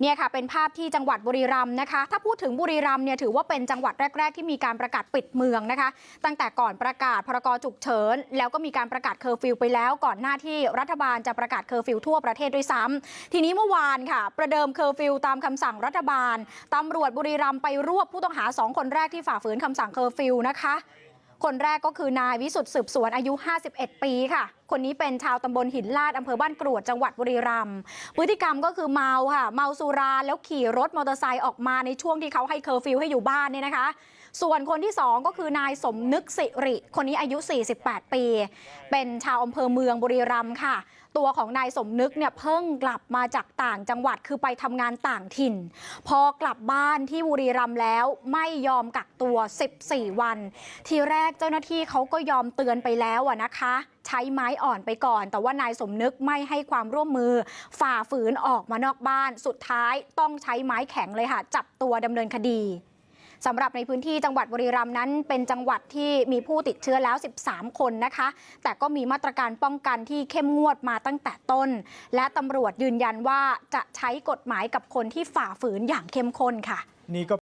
เนี่ยค่ะเป็นภาพที่จังหวัดบุรีรัมย์นะคะ ถ้าพูดถึงบุรีรัมย์เนี่ยถือว่าเป็นจังหวัดแรก ๆ ที่มีการประกาศปิดเมืองนะคะ ตั้งแต่ก่อนประกาศพรกฉุกเฉิน แล้วก็มีการประกาศเคอร์ฟิวไปแล้ว ก่อนหน้าที่รัฐบาลจะประกาศเคอร์ฟิวทั่วประเทศด้วยซ้ำทีนี้เมื่อวานค่ะ ประเดิมเคอร์ฟิวตามคำสั่งรัฐบาลตำรวจบุรีรัมย์ไปรวบผู้ต้องหาสองคนแรกที่ฝ่าฝืนคำสั่งเคอร์ฟิวนะคะ คนแรกก็คือนายวิสุทธ์สืบสวนอายุ 51 ปีค่ะคนนี้เป็นชาวตำบลหินลาดอำเภอบ้านกรวดจังหวัดบุรีรัมย์พฤติกรรมก็คือเมาค่ะ เมาสุราแล้วขี่รถมอเตอร์ไซค์ออกมาในช่วงที่เขาให้เคอร์ฟิวให้อยู่บ้านเนี่ยนะคะ ส่วนคนที่ 2 ก็คือนายสมนึกสิริ คนนี้อายุ 48 ปี เป็นชาวอำเภอเมืองบุรีรัมย์ค่ะตัวของนายสมนึกเนี่ยเพิ่งกลับมาจากต่างจังหวัดคือไปทำงานต่างถิ่น พอกลับบ้านที่บุรีรัมย์แล้วไม่ยอมกักตัว 14 วัน ทีแรกเจ้าหน้าที่เขาก็ยอมเตือนไปแล้วอะนะคะ ช้ไม้อ่อนไปก่อน แต่ว่านายสมนึกไม่ให้ความร่วมมือ ฝ่าฝืนออกมานอกบ้าน สุดท้ายต้องใช้ไม้แข็งเลยค่ะ จับตัวดำเนินคดีสำหรับในพื้นที่จังหวัดบุรีรัมย์นั้น เป็นจังหวัดที่มีผู้ติดเชื้อแล้ว 13 คนนะคะ แต่ก็มีมาตรการป้องกันที่เข้มงวดมาตั้งแต่ต้น และตำรวจยืนยันว่าจะใช้กฎหมายกับคนที่ฝ่าฝืนอย่างเข้มข้นค่ะนี่ก็